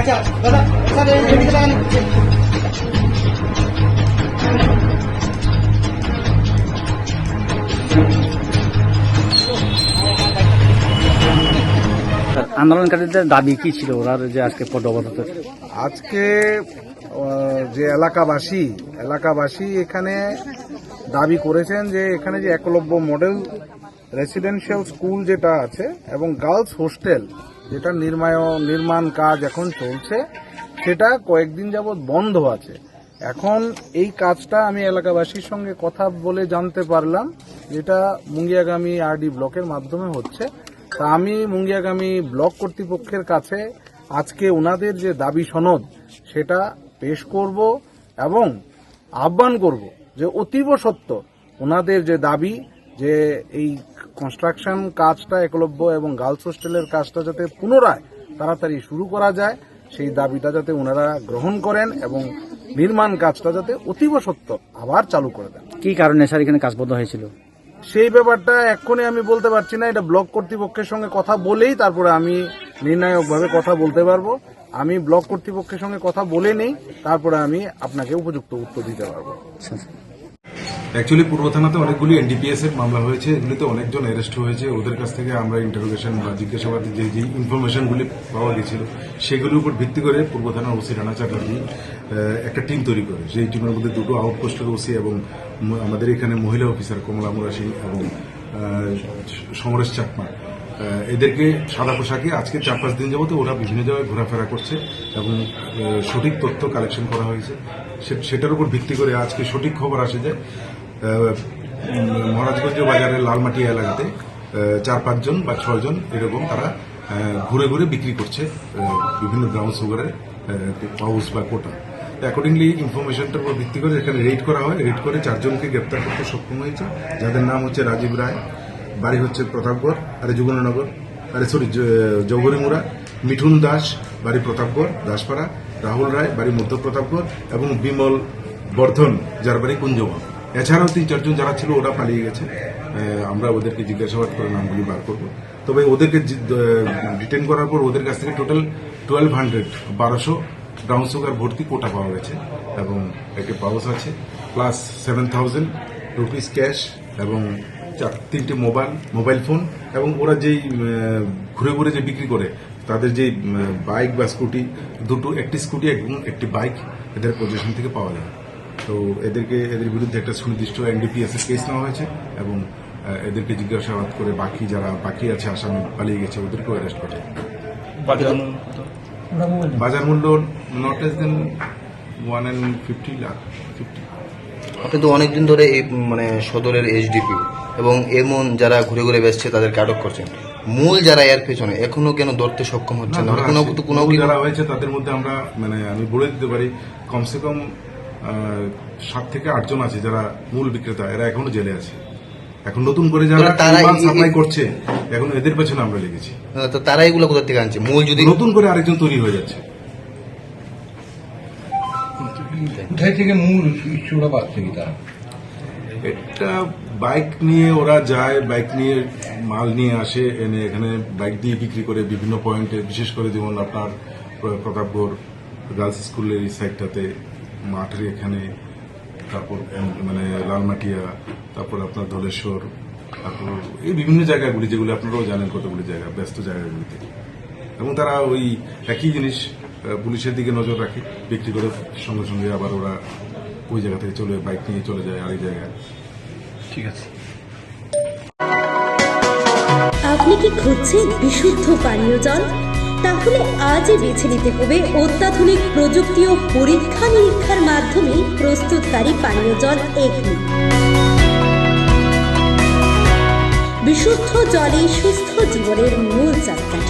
আচ্ছা দাদা স্যার এদিকে লাগান আন্দোলনকারীদের দাবি কি ছিল? ওরা যে আজকে পদ অবরোধ আজকে যে এলাকাবাসী এলাকাবাসী এখানে দাবি করেছেন যে এখানে যে একলব্য মডেল রেসিডেন্সিয়াল স্কুল যেটা আছে এবং গার্লস হোস্টেল, যেটা নির্মায়, নির্মাণ কাজ এখন চলছে, সেটা কয়েকদিন যাবৎ বন্ধ আছে। এখন এই কাজটা আমি এলাকাবাসীর সঙ্গে কথা বলে জানতে পারলাম, যেটা মুঙ্গিয়াগামী আরডি ব্লকের মাধ্যমে হচ্ছে। তা আমি মুঙ্গিয়াগামী ব্লক কর্তৃপক্ষের কাছে আজকে ওনাদের যে দাবি সনদ, সেটা পেশ করব এবং আহ্বান করব যে অতীব সত্য ওনাদের যে দাবি যে এই কনস্ট্রাকশন কাজটা একলব্য এবং গার্লস হোস্টেলের কাজটা যাতে পুনরায় তাড়াতাড়ি শুরু করা যায় সেই দাবিটা যাতে ওনারা গ্রহণ করেন এবং নির্মাণ কাজটা যাতে অতীব সত্য আবার চালু করে দেন। কি কারণে স্যার এখানে কাজ বন্ধ হয়েছিল? সেই ব্যাপারটা এক্ষুনি আমি বলতে পারছি না এটা ব্লক কর্তৃপক্ষের সঙ্গে কথা বলেই তারপরে আমি নির্ণায়কভাবে কথা বলতে পারব। আমি ব্লক কর্তৃপক্ষের সঙ্গে কথা বলে নেই, তারপরে আমি আপনাকে উপযুক্ত উত্তর দিতে পারব। অ্যাকচুয়ালি পূর্ব থানাতে অনেকগুলি এনডিপিএস এর মামলা হয়েছে, এগুলিতে অনেকজন অ্যারেস্ট হয়েছে। ওদের কাছ থেকে আমরা ইন্টারোগেশন বা জিজ্ঞাসাবাদে যে যে ইনফরমেশনগুলি পাওয়া গেছিল, সেগুলির উপর ভিত্তি করে পূর্ব থানার ওসি রানা চ্যাটার্জি একটা টিম তৈরি করে। সেই টিমের মধ্যে দুটো আউটপোস্টের ওসি এবং আমাদের এখানে মহিলা অফিসার কমলা মুরা সিং এবং সমরেশ চাকমা। এদেরকে সাদা পোশাকে আজকে চার পাঁচ দিন যাবত ওরা বিভিন্ন জায়গায় ঘোরাফেরা করছে এবং সঠিক তথ্য কালেকশন করা হয়েছে। সেটার উপর ভিত্তি করে আজকে সঠিক খবর আসে যে মহারাজগঞ্জ বাজারের লালমাটি এলাকাতে চার পাঁচজন বা ছয়জন এরকম তারা ঘুরে ঘুরে বিক্রি করছে বিভিন্ন ব্রাউন সুগারের পাউস বা কোটা। অ্যাকর্ডিংলি ইনফরমেশনটার উপর ভিত্তি করে এখানে রেড করা হয়। রেড করে চারজনকে গ্রেপ্তার করতে সক্ষম হয়েছে। যাদের নাম হচ্ছে রাজীব রায় বাড়ি হচ্ছে প্রতাপগড় আরে যুগননগর আরে সরি জৌগরিমুড়া মিঠুন দাস, বাড়ি প্রতাপগড়, দাসপাড়া, রাহুল রায়, বাড়ি মধ্য প্রতাপগড় এবং বিমল বর্ধন, যার বাড়ি কুঞ্জমা এছাড়াও তিন চারজন যারা ছিল, ওরা পালিয়ে গেছে। আমরা ওদেরকে জিজ্ঞাসাবাদ করে নামগুলি বার করব। তবে ওদেরকে ডিটেন করার পর ওদের কাছ থেকে টোটাল টুয়েলভ হান্ড্রেড বারোশো ব্রাউন সুগার ভর্তি কোটা পাওয়া গেছে এবং একটি পাউস আছে plus seven thousand rupees cash এবং চার তিনটে মোবাইল মোবাইল ফোন এবং ওরা যেই ঘুরে ঘুরে যে বিক্রি করে তাদের যে বাইক বা স্কুটি দুটো একটি স্কুটি এবং একটি বাইক এদের পজিশন থেকে পাওয়া যায়। তো এদেরকে এদের বিরুদ্ধে একটা সুনির্দিষ্ট এনডিপিএস এর কেস নেওয়া হয়েছে এবং এদেরকে জিজ্ঞাসাবাদ করে বাকি যারা বাকি আছে আসামি পালিয়ে গেছে ওদেরকেও অ্যারেস্ট করে বাজার মূল্য? Not less than one and fifty lakh fifty আপনি তো অনেকদিন ধরে এই মানে সদরের এইচডিপি এবং এমন যারা ঘুরে ঘুরে বেসছে তাদেরকে আটক করছেন। মূল যারা এর পেছনে এখনও কেন ধরতে সক্ষম হচ্ছে না? কোনো কোনো কি যারা হয়েছে তাদের মধ্যে আমরা মানে আমি বলে দিতে পারি কমসে কম সাত থেকে আটজন আছে যারা মূল বিক্রেতা এরা এখনও জেলে আছে। এখন নতুন করে যারা তারা সাপ্লাই করছে এখন এদের পেছনে আমরা লেগেছি। তো তারা এগুলো কোথা থেকে আনছে? মূল যদি নতুন করে আরেকজন তৈরি হয়ে যাচ্ছে। কোথায় থেকে মূল চূড়া পাচ্ছে কি তারা? একটা বাইক নিয়ে ওরা যায়, বাইক নিয়ে মাল নিয়ে আসে, এনে এখানে বাইক দিয়ে বিক্রি করে বিভিন্ন পয়েন্টে, বিশেষ করে যেমন আপনার প্রতাপগড় গার্লস স্কুলের এই সাইডটাতে, মাঠের এখানে, তারপর মানে লালমাটিয়া, তারপর আপনার ধলেশ্বর, তারপর এই বিভিন্ন জায়গাগুলি যেগুলি আপনারাও জানেন কতগুলি জায়গা, ব্যস্ত জায়গাগুলিতে। এবং তারা ওই একই জিনিস পুলিশের দিকে নজর রাখে বিক্রি করে সঙ্গে সঙ্গে আবার ওরা ওই জায়গা থেকে চলে বাইক নিয়ে চলে যায় আরেক জায়গায়। ঠিক আছে। আপনি কি খুঁজছেন বিশুদ্ধ পানীয় জল? তাহলে আজই বেছে নিতে হবে অত্যাধুনিক প্রযুক্তি ও পরীক্ষা নিরীক্ষার মাধ্যমে প্রস্তুতকারী পানীয় জল এগনি। বিশুদ্ধ জলে সুস্থ জীবনের মূল চাকাঠি